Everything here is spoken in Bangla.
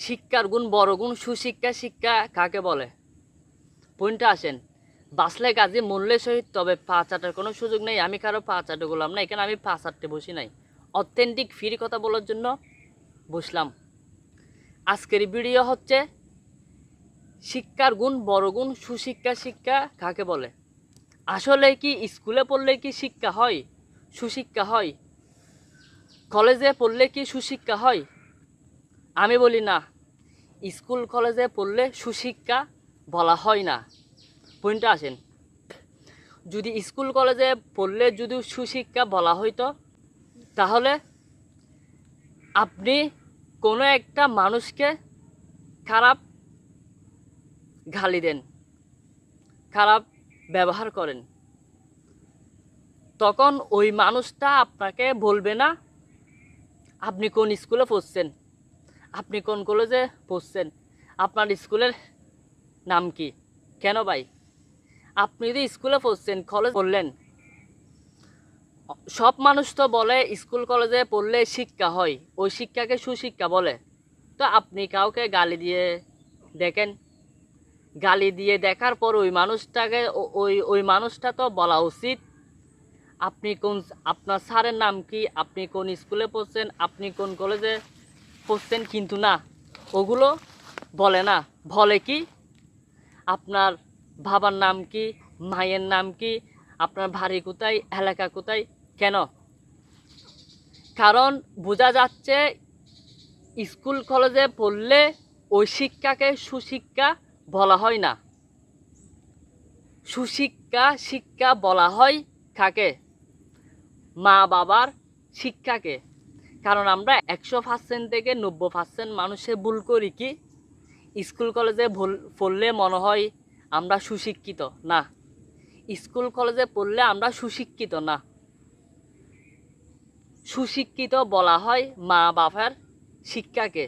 শিক্ষার গুণ বড় গুণ সুশিক্ষা, শিক্ষা কাকে বলে? পয়েন্টে আসেন। বাসলে কাজে মূল্যের সহিত তবে পা চাটার কোনো সুযোগ নেই। আমি কারও পা চাটে বললাম না এখানে আমি পা চাটতে বসি নাই? অথেন্টিক ফ্রি কথা বলার জন্য বসলাম। আজকের ভিডিও হচ্ছে শিক্ষার গুণ বড় গুণ সুশিক্ষা, শিক্ষা কাকে বলে? আসলে কি স্কুলে পড়লে কি শিক্ষা হয়? সুশিক্ষা হয়? কলেজে পড়লে কি সুশিক্ষা হয়? আমি বলি না, স্কুল কলেজে পড়লে সুশিক্ষা বলা হয় না। পয়েন্টে আসেন। যদি স্কুল কলেজে পড়লে যদি সুশিক্ষা বলা হইতো, তাহলে আপনি কোনো একটা মানুষকে খারাপ গালি দেন, খারাপ ব্যবহার করেন। তখন ওই মানুষটা আপনাকে বলবে না, আপনি কোন স্কুলে পড়ছেন। আপনি কোন কলেজে পড়ছেন? আপনার স্কুলের নাম কি? কেন ভাই? আপনি যদি স্কুলে পড়ছেন, কলেজ পড়লেন, সব মানুষ তো বলে স্কুল, কলেজে পড়লে শিক্ষা হয়, ওই শিক্ষাকে সুশিক্ষা বলে। তো আপনি কাউকে গালি দিয়ে দেখেন? গালি দিয়ে দেখার পর ওই মানুষটাকে ওই ওই মানুষটা তো বলা উচিত। আপনি কোন, আপনার স্যারের নাম কি? আপনি কোন স্কুলে পড়ছেন? আপনি কোন কলেজে পড়ছেন কিন্তু না। ওগুলো বলে না। বলে কি? আপনার বাবার নাম কি? মায়ের নাম কি? আপনার বাড়ি কোথায়? এলাকা কোথায়? কেন? কারণ বোঝা যাচ্ছে স্কুল কলেজে পড়লে ওই শিক্ষাকে সুশিক্ষা বলা হয় না। সুশিক্ষা শিক্ষা বলা হয় কাকে? মা বাবার শিক্ষাকে। কারণ আমরা একশো পার্সেন্ট থেকে নব্বই পার্সেন্ট মানুষে ভুল করি কি? স্কুল, কলেজে ভুল, পড়লে মনে হয় আমরা সুশিক্ষিত, না। স্কুল, কলেজে পড়লে আমরা সুশিক্ষিত, না। সুশিক্ষিত বলা হয় মা বাবার শিক্ষাকে।